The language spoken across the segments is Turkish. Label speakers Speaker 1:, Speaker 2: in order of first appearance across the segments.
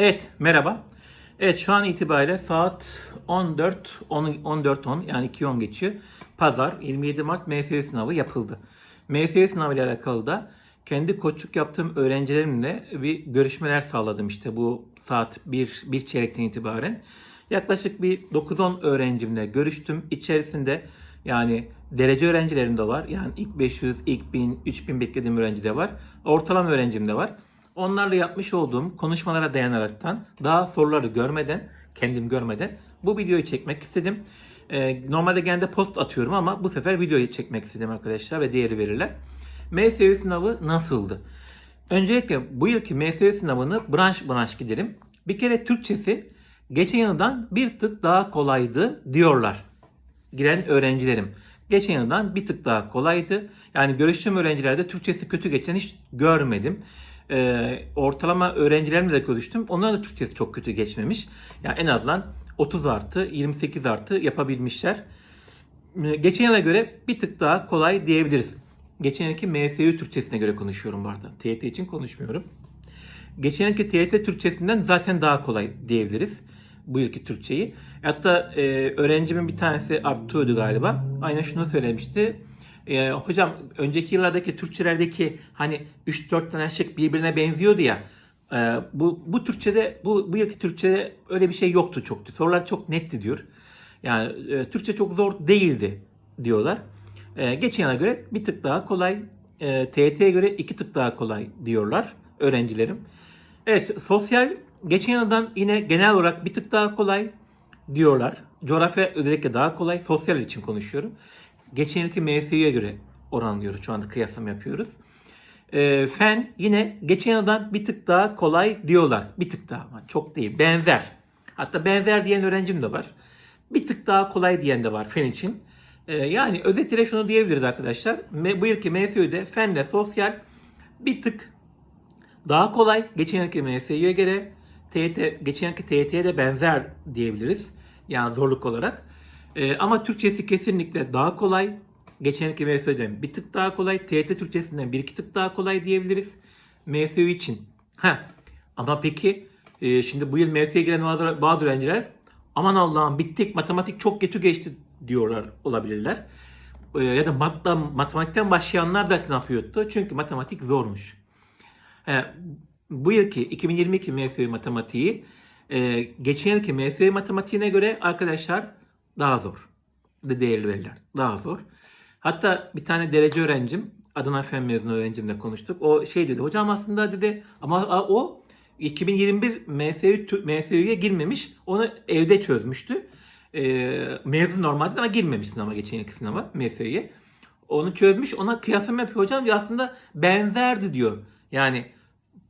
Speaker 1: Evet, merhaba. Evet, şu an itibariyle saat 14 10 14.10 yani 2.10 geçiyor. Pazar 27 Mart MSU sınavı yapıldı. MSU sınavı ile alakalı da kendi koçluk yaptığım öğrencilerimle bir görüşmeler sağladım işte bu saat 1, 1 çeyrekten itibaren. Yaklaşık bir 9-10 öğrencimle görüştüm. İçerisinde yani derece öğrencilerim de var. Yani ilk 500, ilk 1000, 3000 beklediğim öğrenci de var. Ortalama öğrencim de var. Onlarla yapmış olduğum konuşmalara dayanaraktan daha soruları görmeden, kendim görmeden bu videoyu çekmek istedim. Ee, normalde genelde post atıyorum ama bu sefer videoyu çekmek istedim arkadaşlar ve diğeri verirler. MSU sınavı nasıldı? Öncelikle bu yılki MSU sınavını branş branş gidelim. Bir kere Türkçesi geçen yıldan bir tık daha kolaydı diyorlar. Giren öğrencilerim. Geçen yıldan bir tık daha kolaydı. Yani görüştüğüm öğrencilerde Türkçesi kötü geçen hiç görmedim. Ee, ortalama öğrencilerimle de görüştüm. Onların da Türkçesi çok kötü geçmemiş. Yani en azından 30 artı 28 artı yapabilmişler. Ee, Geçen yıla göre bir tık daha kolay diyebiliriz. Geçen yılki MSU Türkçesine göre konuşuyorum bu arada. TYT için konuşmuyorum. Geçen yılki TYT Türkçesinden zaten daha kolay diyebiliriz bu yılki Türkçeyi. Hatta e, öğrencimin bir tanesi Abtu'ydu galiba. Aynen şunu söylemişti. E, hocam önceki yıllardaki Türkçelerdeki hani 3-4 tane şık birbirine benziyordu ya. E, bu bu Türkçede bu bu yılki Türkçede öyle bir şey yoktu çoktu. Sorular çok netti diyor. Yani e, Türkçe çok zor değildi diyorlar. E, geçen yıla göre bir tık daha kolay. E, TYT'ye göre iki tık daha kolay diyorlar öğrencilerim. Evet sosyal geçen yıldan yine genel olarak bir tık daha kolay diyorlar. Coğrafya özellikle daha kolay. Sosyal için konuşuyorum. Geçen yılki MSU'ya göre oranlıyoruz. Şu anda kıyaslama yapıyoruz. E, fen yine geçen yıldan bir tık daha kolay diyorlar. Bir tık daha ama çok değil. Benzer. Hatta benzer diyen öğrencim de var. Bir tık daha kolay diyen de var fen için. E, yani özetle şunu diyebiliriz arkadaşlar. Me- Bu yılki MSU'de fenle sosyal bir tık daha kolay. Geçen yılki MSU'ya göre TYT, geçen yılki TYT'ye de benzer diyebiliriz. Yani zorluk olarak. Ee, ama Türkçesi kesinlikle daha kolay. Geçen yılki MSU'den bir tık daha kolay. TYT Türkçesinden bir iki tık daha kolay diyebiliriz. MSU için. Ha. Ama peki e, şimdi bu yıl MSU'ya giren bazı, bazı öğrenciler aman Allah'ım bittik matematik çok kötü geçti diyorlar olabilirler. Ee, ya da matta, matematikten başlayanlar zaten yapıyordu. Çünkü matematik zormuş. He, bu yılki 2022 MSU matematiği e, geçen yılki MSU matematiğine göre arkadaşlar daha zor. De değerli veriler. Daha zor. Hatta bir tane derece öğrencim Adana Fen mezunu öğrencimle konuştuk. O şey dedi hocam aslında dedi ama o 2021 MSU MSU'ya girmemiş. Onu evde çözmüştü. E, mezun normalde ama girmemiş sınava geçen yılki sınava MSU'ya. Onu çözmüş. Ona kıyaslama yapıyor hocam. Aslında benzerdi diyor. Yani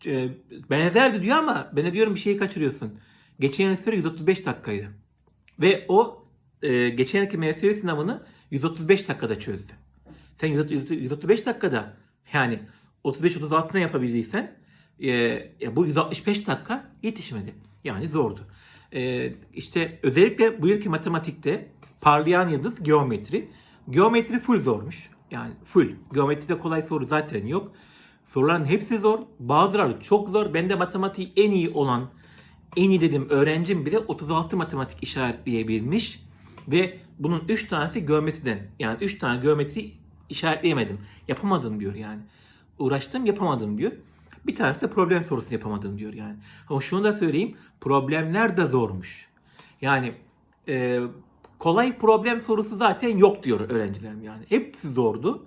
Speaker 1: e, benzerdi diyor ama ben de diyorum bir şeyi kaçırıyorsun. Geçen yıl süre 135 dakikaydı. Ve o e, geçen yılki MSU sınavını 135 dakikada çözdü. Sen 130 135 dakikada yani 35-36'ına yapabildiysen e, bu 165 dakika yetişmedi. Yani zordu. E, işte özellikle bu yılki matematikte parlayan yıldız geometri. Geometri full zormuş. Yani full. Geometride kolay soru zaten yok. Soruların hepsi zor. Bazıları çok zor. Ben de matematiği en iyi olan, en iyi dedim öğrencim bile 36 matematik işaretleyebilmiş. Ve bunun 3 tanesi geometriden. Yani 3 tane geometri işaretleyemedim. Yapamadım diyor yani. Uğraştım yapamadım diyor. Bir tanesi de problem sorusunu yapamadım diyor yani. Ama şunu da söyleyeyim. Problemler de zormuş. Yani e, kolay problem sorusu zaten yok diyor öğrencilerim yani. Hepsi zordu.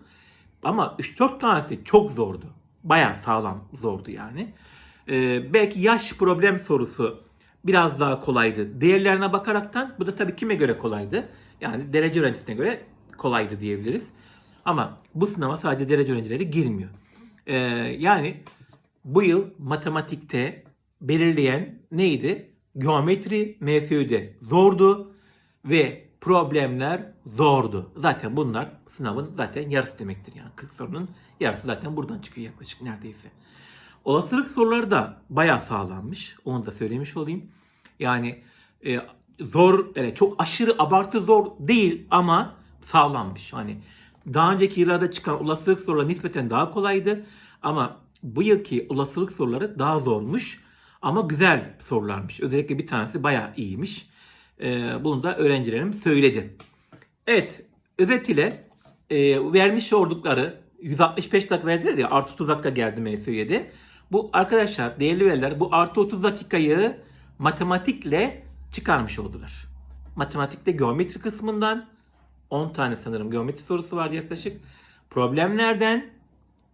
Speaker 1: Ama 3-4 tanesi çok zordu. Bayağı sağlam zordu yani. Ee, belki yaş problem sorusu biraz daha kolaydı. Değerlerine bakaraktan bu da tabii kime göre kolaydı? Yani derece öğrencisine göre kolaydı diyebiliriz. Ama bu sınava sadece derece öğrencileri girmiyor. Ee, yani bu yıl matematikte belirleyen neydi? Geometri MSÜ'de zordu ve problemler zordu. Zaten bunlar sınavın zaten yarısı demektir yani. 40 sorunun yarısı zaten buradan çıkıyor yaklaşık neredeyse. Olasılık soruları da bayağı sağlanmış. Onu da söylemiş olayım. Yani e, zor, yani çok aşırı abartı zor değil ama sağlanmış. Hani daha önceki yıllarda çıkan olasılık soruları nispeten daha kolaydı. Ama bu yılki olasılık soruları daha zormuş. Ama güzel sorularmış. Özellikle bir tanesi bayağı iyiymiş. Ee, bunu da öğrencilerim söyledi. Evet, özet ile e, vermiş oldukları 165 dakika verdiler ya artı 30 dakika geldi MSÜ'ye Bu arkadaşlar değerli veriler bu artı 30 dakikayı matematikle çıkarmış oldular. Matematikte geometri kısmından 10 tane sanırım geometri sorusu vardı yaklaşık. Problemlerden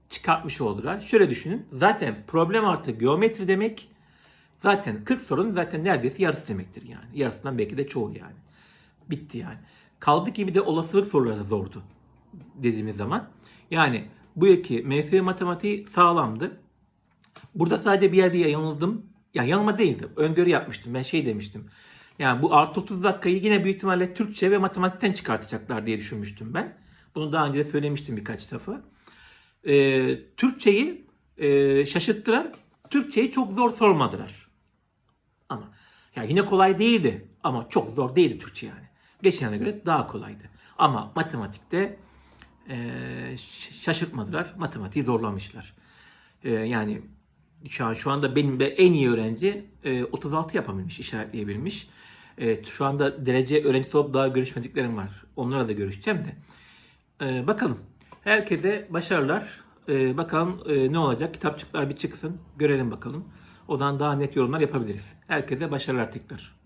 Speaker 1: çıkartmış oldular. Şöyle düşünün. Zaten problem artı geometri demek zaten 40 sorunun zaten neredeyse yarısı demektir yani. Yarısından belki de çoğu yani. Bitti yani. Kaldı ki bir de olasılık soruları zordu dediğimiz zaman. Yani bu yılki MSU matematiği sağlamdı. Burada sadece bir yerde yanıldım. Ya yanılma değildi. Öngörü yapmıştım. Ben şey demiştim. Yani bu artı 30 dakikayı yine büyük ihtimalle Türkçe ve matematikten çıkartacaklar diye düşünmüştüm ben. Bunu daha önce de söylemiştim birkaç defa. Ee, Türkçeyi e, şaşırttılar. Türkçeyi çok zor sormadılar. Ama ya yine kolay değildi ama çok zor değildi Türkçe yani. Geçenine göre daha kolaydı. Ama matematikte e, şaşırtmadılar. Matematiği zorlamışlar. E, yani şu an şu anda benim en iyi öğrenci e, 36 yapabilmiş, işaretleyebilmiş. E, şu anda derece öğrencisi olup daha görüşmediklerim var. Onlarla da görüşeceğim de. E, bakalım. Herkese başarılar. E, bakalım e, ne olacak? Kitapçıklar bir çıksın. Görelim bakalım. O zaman daha net yorumlar yapabiliriz. Herkese başarılar tekrar.